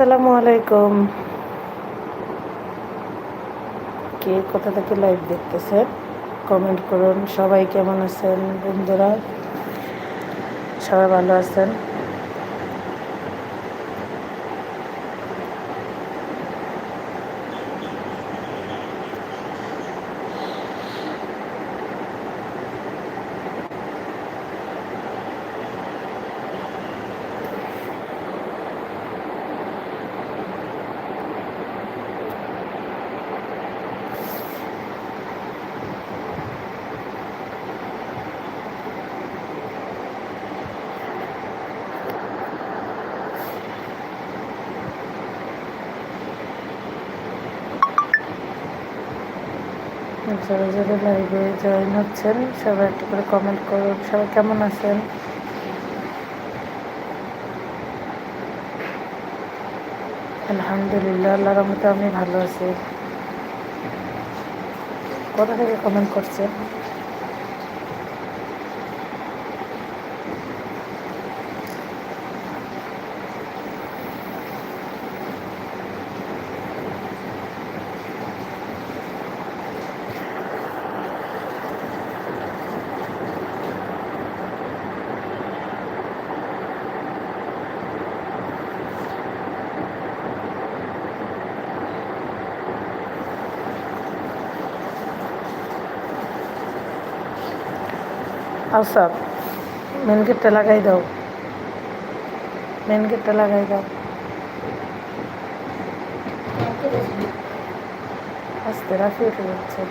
আসসালামু আলাইকুম। কে কোথা থেকে লাইভ দেখতেছেন কমেন্ট করুন। সবাই কেমন আছেন বন্ধুরা? সবাই ভালো আছেন? যারা যারা লাইভে জয়েন হচ্ছেন, সবাই একটু করে কমেন্ট করুন। সবাই কেমন আছেন? আলহামদুলিল্লাহ আল্লাহ রহমতে আমি ভালো আছি। কোথা থেকে কমেন্ট করছেন? আচ্ছা মেন গেটটা লাগাই দাও। মেন গেটটা লাগাই দাও। আস্তে রাখি উঠে যাচ্ছে।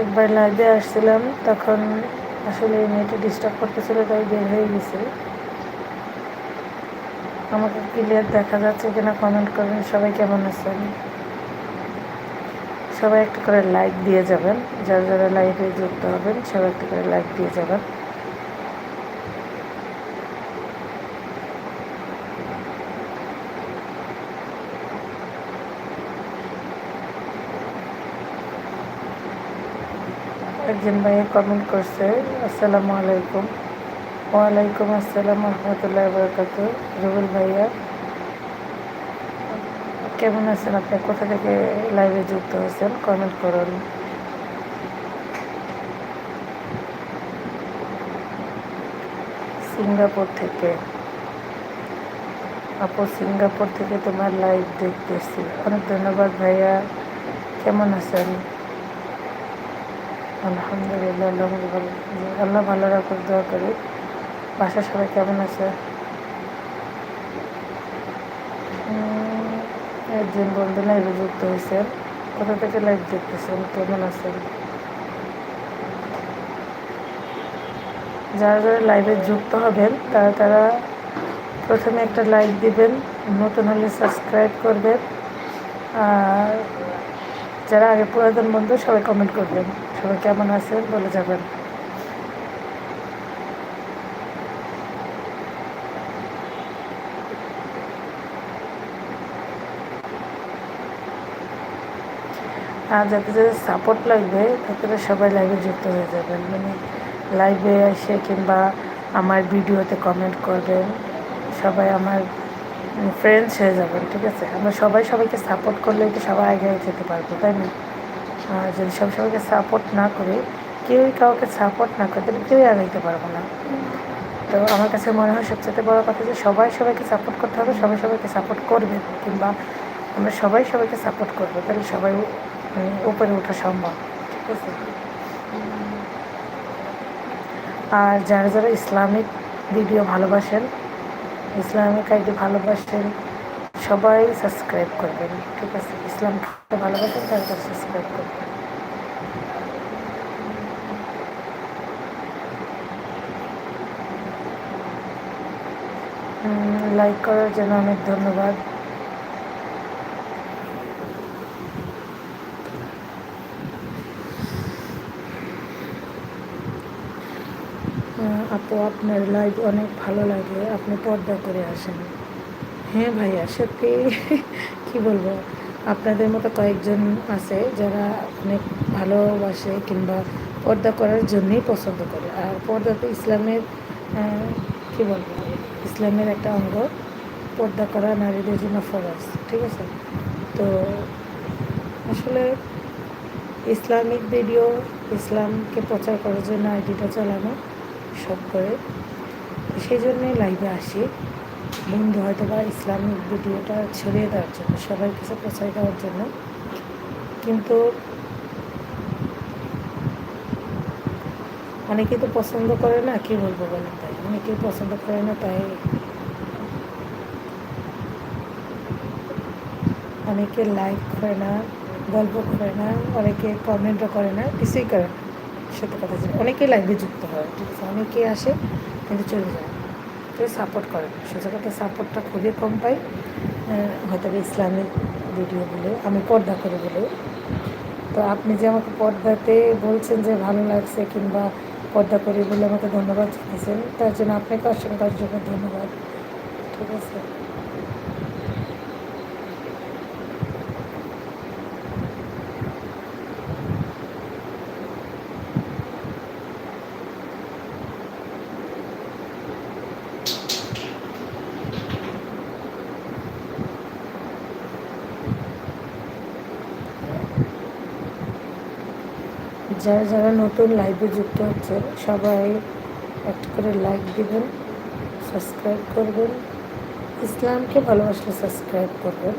একবার লাইভে আসছিলাম, তখন আসলে নেটে ডিস্টার্ব করতেছিল, তাই বের হয়ে গেছি। আমাকে ক্লিয়ার দেখা যাচ্ছে কিনা কমেন্ট করবেন। সবাই কেমন আছেন? সবাই একটা করে লাইক দিয়ে যাবেন। যারা যারা লাইভে যুক্ত হবেন, সবাই একটা করে লাইক দিয়ে যাবেন। একজন ভাইয়া কমেন্ট করছে, আসসালামু আলাইকুম। ওয়ালাইকুম আসসালাম রহমতুল্লাহ বরকাত রুবুল ভাইয়া, কেমন আছেন আপনি? কোথা থেকে লাইভে যুক্ত হয়েছেন? কমেন্ট করুন। সিঙ্গাপুর থেকে। আপু, সিঙ্গাপুর থেকে তোমার লাইভ দেখতেছি। অনেক ধন্যবাদ ভাইয়া। কেমন আছেন? আলহামদুলিল্লাহ, আল্লাহ ভালো আল্লাহ রাখুক, দোয়া করি। বাসার সবাই কেমন আছে? একজন বন্ধু লাইভে যুক্ত হয়েছেন কোথা থেকে লাইভ দেখতেছেন? কেমন আছেন? যারা যারা লাইভে যুক্ত হবেন, তারা তারা প্রথমে একটা লাইক দিবেন, নতুন হলে সাবস্ক্রাইব করবেন, আর যারা আগে পুরাতন বন্ধু, সবাই কমেন্ট করবেন। সবাই কেমন আছেন? বলে যাবেন। আর যাতে যাদের সাপোর্ট লাগবে তাদের সবাই লাইভে যুক্ত হয়ে যাবেন। মানে লাইভে এসে কিংবা আমার ভিডিওতে কমেন্ট করবেন, সবাই আমার ফ্রেন্ডস হয়ে যাবেন, ঠিক আছে? আমরা সবাই সবাইকে সাপোর্ট করলে তো সবাই আগে যেতে পারব, তাই না? আর যদি সব সবাইকে সাপোর্ট না করি কেউই কাউকে সাপোর্ট না করে, তাহলে কেউই আগাইতে পারব না। তো আমার কাছে মনে হয় সবচেয়ে বড় কথা যে সবাই সবাইকে সাপোর্ট করতে হবে, সবাই সবাইকে সাপোর্ট করবে, কিংবা আমরা সবাই সবাইকে সাপোর্ট করব, তাহলে সবাই উপরে ওঠা সম্ভব ঠিক আছে? আর যারা যারা ইসলামিক ভিডিও ভালোবাসেন ইসলামিক আইডি ভালোবাসেন সবাই সাবস্ক্রাইব করবেন ঠিক আছে? ইসলামকে ভালোবাসেন তারা তারা সাবস্ক্রাইব করবেন। লাইক করার জন্য অনেক ধন্যবাদ। আপু, আপনার লাইভ অনেক ভালো লাগে। আপনি পর্দা করে আসেন। হ্যাঁ ভাইয়া, সত্যি। কি বলব? আপনাদের মতো কয়েকজন আছে যারা অনেক ভালোবাসে কিংবা পর্দা করার জন্যই পছন্দ করে। আর পর্দা তো ইসলামের কী বলব? ইসলামের একটা অঙ্গ। পর্দা করা নারীদের জন্য ফরজ, ঠিক আছে? তো আসলে ইসলামিক ভিডিও ইসলামকে প্রচার করার জন্য আইডিটা চালানো সব করে। সেই জন্যই লাইভে আসি। বন্ধু হয়তো বা ইসলামিক ভিডিওটা ছড়িয়ে দেওয়ার জন্য, সবার কাছে প্রচার করার জন্য। কিন্তু অনেকে তো পছন্দ করে না, কী বলব বলেন তাই? অনেকেই পছন্দ করে না, তাই অনেকে লাইক করে না, গল্প করে না, অনেকে কমেন্টও করে না, কিছুই করে না। সত্যি কথা যে অনেকেই লাইভে যুক্ত হয়, ঠিক আছে? অনেকেই আসে, কিন্তু চলে যায় কেউ সাপোর্ট করে সোজা কথা সাপোর্টটা খুবই কম পাই। হয়তো ইসলামিক ভিডিও বলে আমি পর্দা করে বলে তো আপনি যে আমাকে পর্দাতে বলছেন যে ভালো লাগছে কিংবা পর্দা করে বলে আমাকে ধন্যবাদ জানিয়েছেন তার জন্য আপনাকে অসংখ্য ধন্যবাদ। ঠিক আছে? যারা যারা নতুন লাইভে যুক্ত হচ্ছে, সবাই একটা করে লাইক দিবেন সাবস্ক্রাইব করবেন। ইসলামকে ভালোবাসলে সাবস্ক্রাইব করবেন।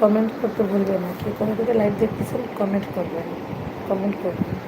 কমেন্ট করতে ভুলবেন না। কে কোনো থেকে লাইভ দেখতেছেন কমেন্ট করবেন। কমেন্ট করবেন।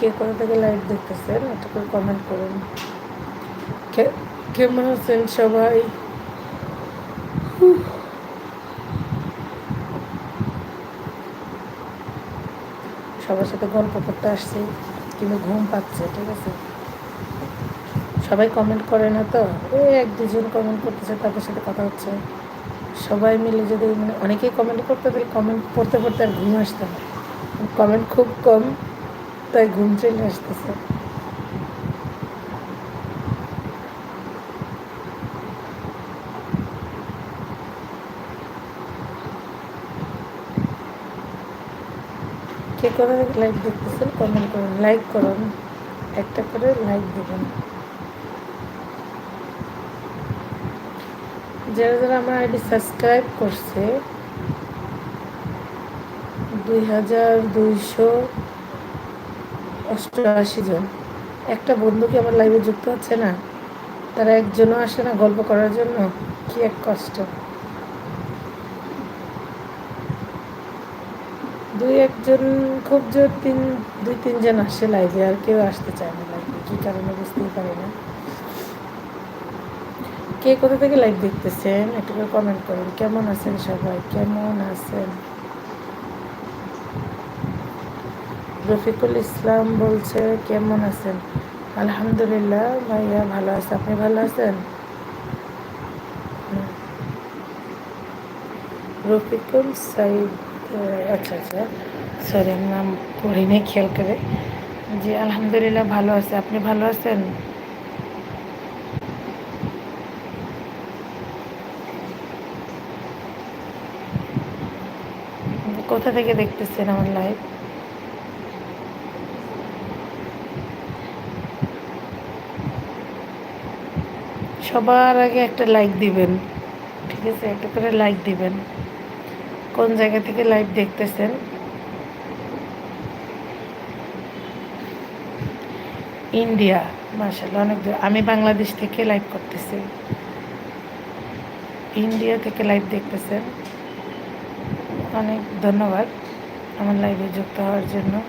কে কোথা থেকে লাইভ দেখতেছেন একটা করে কমেন্ট করুন। কেমন আছেন সবাই? সবার সাথে গল্প করতে আসছি, কিন্তু ঘুম পাচ্ছে, ঠিক আছে? সবাই কমেন্ট করে না তো? ওই এক দুজন কমেন্ট করতেছে, তাদের সাথে কথা হচ্ছে। সবাই মিলে যদি মানে অনেকেই কমেন্ট করতে তাহলে কমেন্ট পড়তে পড়তে আর ঘুম আসতে না। কমেন্ট খুব কম। তাই ঘুম চলে আসতেছে। কে করে লাইক দেখতেছেন কমেন্ট করুন। লাইক করুন, একটা করে লাইক দেবেন। যারা যারা আমার আইডি সাবস্ক্রাইব করছে, দুই হাজার দুইশো অষ্টআশি জন। একটা বন্ধু কি আমার লাইভে যুক্ত হচ্ছে না। তারা একজনও আসে না গল্প করার জন্য। কি এক কষ্ট। দুই একজন, খুব জোর তিন, দুই তিনজন আসে লাইভে আর কেউ আসতে চায় না লাইভে কী কারণে বুঝতেই পারি না। কে কোথা থেকে লাইভ দেখতেছেন? একটু করে কমেন্ট করেন। কেমন আছেন সবাই? কেমন আছেন? রফিকুল ইসলাম বলছে, কেমন আছেন? আলহামদুলিল্লাহ ভাইয়া ভালো আছে। আপনি ভালো আছেন? রফিকুল সাইদ আচ্ছা আচ্ছা। সরি আমি নাম পড়িনি খেয়াল করে। জি, আলহামদুলিল্লাহ ভালো আছে। আপনি ভালো আছেন? কোথা থেকে দেখতেছেন আমার লাইভ? সবার আগে একটা লাইক দিবেন। ঠিক আছে? একটা করে লাইক দিবেন। কোন জায়গা থেকে লাইভ দেখতেছেন? ইন্ডিয়া। মার্শাল্লাহ অনেক দূর। আমি বাংলাদেশ থেকে লাইভ করতেছি। ইন্ডিয়া থেকে লাইভ দেখতেছেন। অনেক ধন্যবাদ আমার লাইভে যুক্ত হওয়ার জন্য।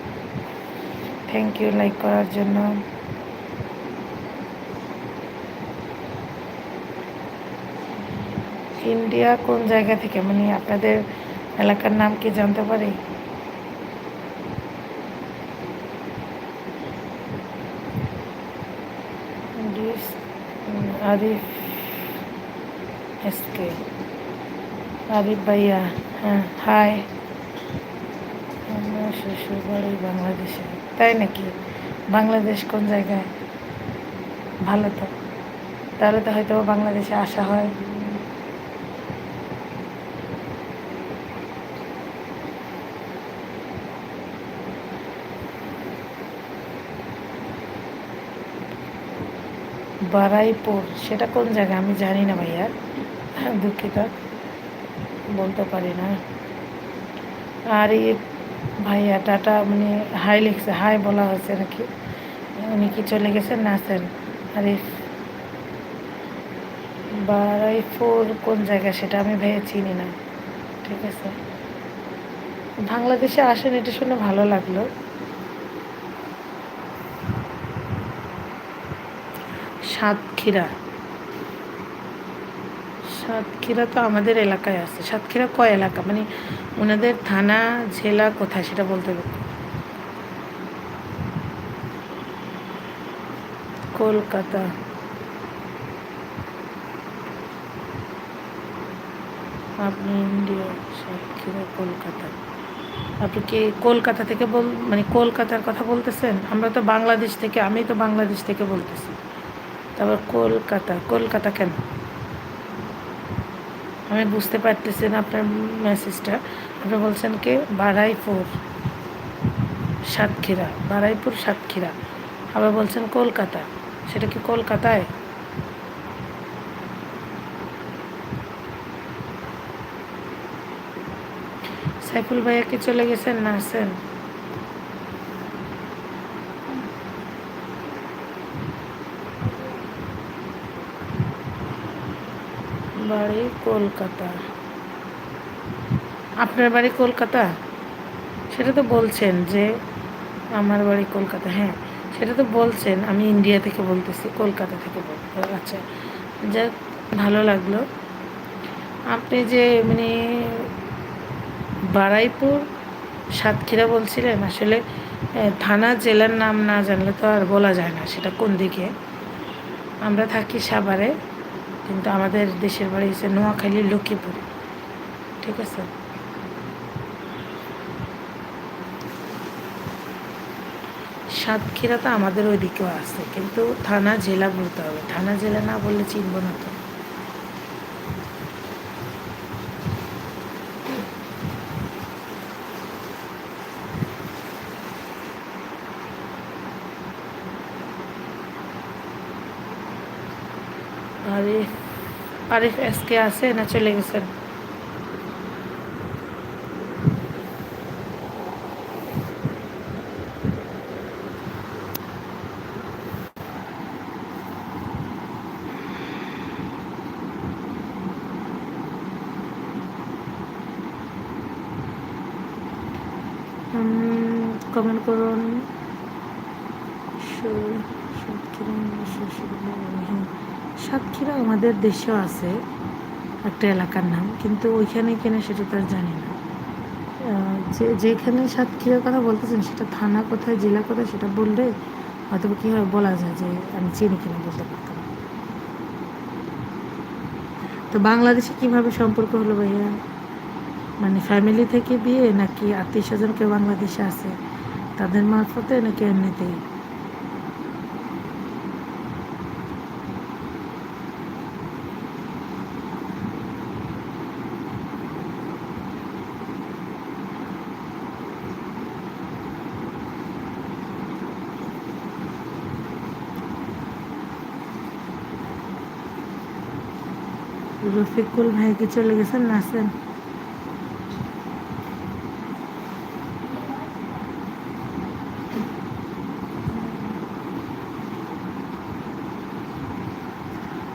থ্যাংক ইউ লাইক করার জন্য। ইন্ডিয়া কোন জায়গা থেকে? মানে আপনাদের এলাকার নাম কি জানতে পারি? আরিফ এসকে আরিফ ভাইয়া হ্যাঁ হাই আমার শ্বশুর বাড়ি বাংলাদেশে। তাই নাকি? বাংলাদেশ কোন জায়গায়? ভালো তো। তাহলে তো হয়তো বাংলাদেশে আসা হয়। বারাইপুর সেটা কোন জায়গা আমি জানি না ভাইয়া। দুঃখিত, বলতে পারি না। আর এই ভাইয়া টাটা মানে হাই লিখছে, হাই বলা হয়েছে নাকি? উনি কি চলে গেছেন না আছেন? আরিফ বারাইপুর কোন জায়গা সেটা আমি ভাইয়া চিনি না। ঠিক আছে। বাংলাদেশে আসেন, এটা শুনে ভালো লাগল। সাতক্ষীরা। সাতক্ষীরা তো আমাদের এলাকায় আছে। সাতক্ষীরা কয় এলাকা? মানে ওনাদের থানা, জেলা কোথায় সেটা বলতে হবে। কলকাতা। আপনি ইন্ডিয়া, সাতক্ষীরা, কলকাতা। আপনি কি কলকাতা থেকে বল মানে কলকাতার কথা বলতেছেন? আমরা তো বাংলাদেশ থেকে আমি তো বাংলাদেশ থেকে বলতেছি। তারপর কলকাতা কলকাতা কেন? আমি বুঝতে পারতেছি না আপনার মেসেজটা আপনি বলছেন কি, বারাইপুর, সাতক্ষীরা বারাইপুর, সাতক্ষীরা। আবার বলছেন কলকাতা, সেটা কি কলকাতায়? সাইফুল ভাইয়া কি চলে গেছেন? না আছেন বাড়ি কলকাতা। আপনার বাড়ি কলকাতা? সেটা তো বলছেন যে আমার বাড়ি কলকাতা হ্যাঁ। সেটা তো বলছেন, আমি ইন্ডিয়া থেকে বলতেছি, কলকাতা থেকে বলতে। আচ্ছা যাক, ভালো লাগল। আপনি যে মানে বারাইপুর, সাতক্ষীরা বলছিলেন, আসলে থানা, জেলার নাম না জানলে তো আর বলা যায় না, সেটা কোন দিকে? আমরা থাকি সাভারে। কিন্তু আমাদের দেশের বাড়ি হচ্ছে নোয়াখালী, লক্ষ্মীপুর। ঠিক আছে? সাতক্ষীরা তো আমাদের ওইদিকেও আছে, কিন্তু থানা জেলা বলতে হবে। থানা জেলা না বললে চিনব না তো। আরিফ আরিফ এসকে আছে না চলে গেছেন কমেন্ট করুন সু- সাতক্ষীরা আমার শ্বশুর বাড়ি, হ্যাঁ। সাতক্ষীরা আমাদের দেশেও আছে একটা এলাকার নাম, কিন্তু ওইখানে কিনা সেটা তো আর জানি না। যে, যেখানে সাতক্ষীরার কথা বলতেছেন, সেটা থানা কোথায়, জেলা কোথায় সেটা বললে হয়তো কীভাবে বলা যায় যে আমি চিনি কিনা বলতে পারতাম তো বাংলাদেশে কীভাবে সম্পর্ক হলো ভাইয়া? মানে ফ্যামিলি থেকে বিয়ে নাকি আত্মীয় স্বজন কেউ বাংলাদেশে আছে? তাদের মারফতে নাকি এমনিতেই? রফিকুল ভাই কি চলে গেছেন না আছেন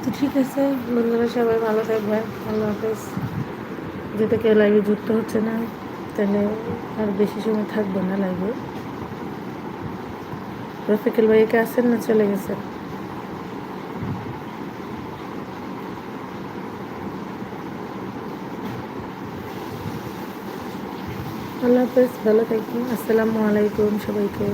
তো ঠিক আছে, বন্ধুরা, সবাই ভালো থাকবেন। আল্লাহ হাফেজ। যেটা কেউ লাইভে যুক্ত হচ্ছে না, তাহলে আর বেশি সময় থাকব না লাইভে রফিকুল ভাই একে আসেন না চলে গেছেন আল্লাহ হাফেজ ভালো থাকুন আসসালামু আলাইকুম সবাইকে।